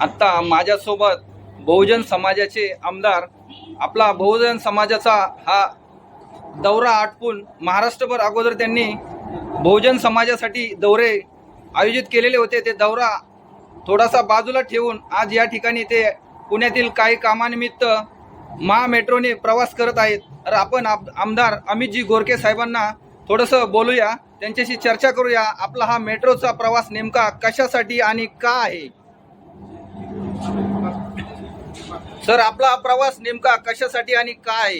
आत्ता माझ्यासोबत बहुजन समाजाचे आमदार आपला बहुजन समाजाचा हा दौरा आटपून महाराष्ट्रभर अगोदर त्यांनी बहुजन समाजासाठी दौरे आयोजित केलेले होते. ते दौरा थोडासा बाजूला ठेवून आज या ठिकाणी ते पुण्यातील काही कामानिमित्त महा मेट्रोने प्रवास करत आहेत. तर आपण आमदार अमितजी गोरके साहेबांना थोडंसं बोलूया. त्यांच्याशी चर्चा करूया. आपला हा मेट्रोचा प्रवास नेमका कशासाठी आणि का आहे? सर आपला हा प्रवास नेमका कशासाठी आणि काय?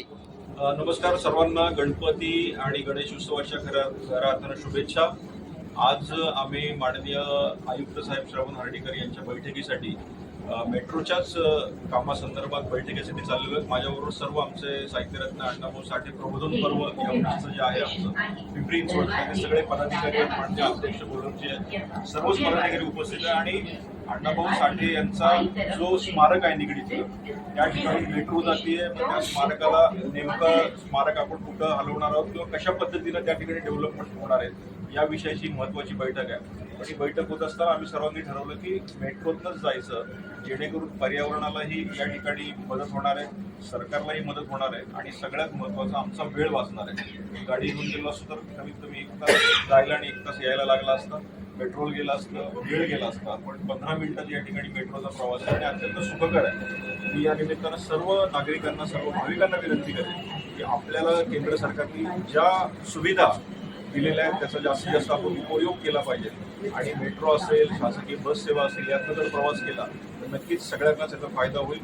नमस्कार सर्वांना. गणपती आणि गणेश उत्सवाच्या खऱ्या खऱ्या अर्थानं शुभेच्छा. आज आम्ही माननीय आयुक्त साहेब श्रवण हर्डीकर यांच्या बैठकीसाठी मेट्रोच्याच कामासंदर्भात बैठकीसाठी चाललेलो आहेत. माझ्याबरोबर सर्व आमचे साहित्यरत्न अण्णाभाऊ साठे प्रबोधन पर्व या जे आहे आमचं पिंपरी चिंचवड सगळे पदाधिकारी आहेत माननीय अध्यक्ष बोलवचे सर्वच पदाधिकारी उपस्थित आहे. आणि अण्णाभाऊ साठे यांचा जो स्मारक आहे निगडीतलं त्या ठिकाणी मेट्रो जातीये मग त्या स्मारकाला नेमकं स्मारक आपण कुठं हलवणार आहोत किंवा कशा पद्धतीनं त्या ठिकाणी डेव्हलपमेंट होणार आहेत या विषयाची महत्वाची बैठक आहे. पण ही बैठक होत असताना आम्ही सर्वांनी ठरवलं की मेट्रोतनंच जायचं जेणेकरून पर्यावरणालाही या ठिकाणी मदत होणार आहे सरकारलाही मदत होणार आहे आणि सगळ्यात महत्त्वाचा आमचा वेळ वाचणार आहे. गाडी घेऊन गेलो असतो तर कमीत कमी एक तास जायला आणि एक तास यायला लागला असता पेट्रोल गेला असतं वेळ गेला असता. पण पंधरा मिनिटात या ठिकाणी मेट्रोचा प्रवास आहे आणि अत्यंत सुखकर आहे. मी या निमित्तानं सर्व नागरिकांना सर्व भाविकांना विनंती करेन की आपल्याला केंद्र सरकारने ज्या सुविधा दिलेला आहे त्याचा जास्तीत जास्त आपण उपयोग केला पाहिजे. आणि मेट्रो असेल शासकीय बस सेवा असेल यातनं जर प्रवास केला तर नक्कीच सगळ्यांनाच याचा फायदा होईल.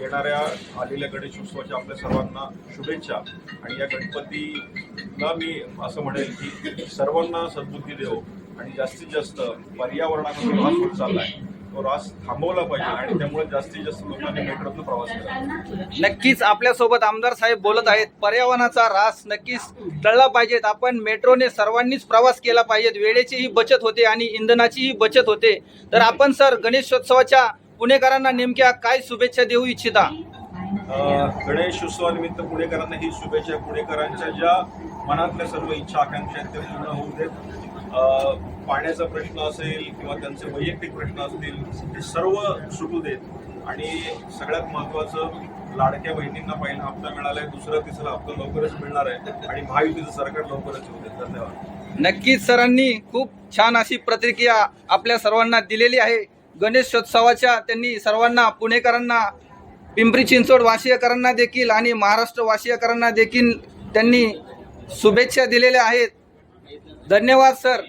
येणाऱ्या आलेल्या गणेश उत्सवाच्या आपल्या सर्वांना शुभेच्छा. आणि या गणपतीला मी असं म्हणेल की सर्वांना सद्बुद्धी देव. आणि जास्तीत जास्त पर्यावरणाचा प्रवास ऱ्हास चालला आहे तो थांबवला पाहिजे आणि त्यामुळे जास्तीत जास्त लोकांनी मेट्रोतनं प्रवास केला. नक्कीच आपल्यासोबत आमदार साहेब बोलत आहेत पर्यावरणाचा ऱ्हास नक्कीच टळला पाहिजेत आपण मेट्रोने सर्वांनीच प्रवास केला पाहिजेत वेळेचीही बचत होते आणि इंधनाचीही बचत होते. तर आपण सर गणेशोत्सवाच्या पुणेकरांना नेमक्या काय शुभेच्छा देऊ इच्छिता? गणेश उत्सवानिमित्त पुणेकरांना ही शुभेच्छा. पुणेकरांच्या ज्या मनातल्या सर्व इच्छा आकांक्षा आहेत त्या पूर्ण होऊ देत. पाण्याचा प्रश्न असेल किंवा त्यांचे वैयक्तिक प्रश्न असतील ते सर्व सुटू देत. आणि सगळ्यात महत्त्वाचं लाडक्या बहिणींना पहिला हप्ता मिळालाय दुसरा तिसरा हप्ता लवकरच मिळणार आहे. आणि महायुतीचं सरकार लवकरच येऊ देत. धन्यवाद. नक्कीच सरांनी खूप छान अशी प्रतिक्रिया आपल्या सर्वांना दिलेली आहे. गणेशोत्सवाच्या त्यांनी सर्वांना पुणेकरांना पिंपरी चिंचवड वासियकरांना देखील आणि महाराष्ट्र वासियकरांना देखील त्यांनी शुभेच्छा दिलेल्या आहेत. धन्यवाद सर.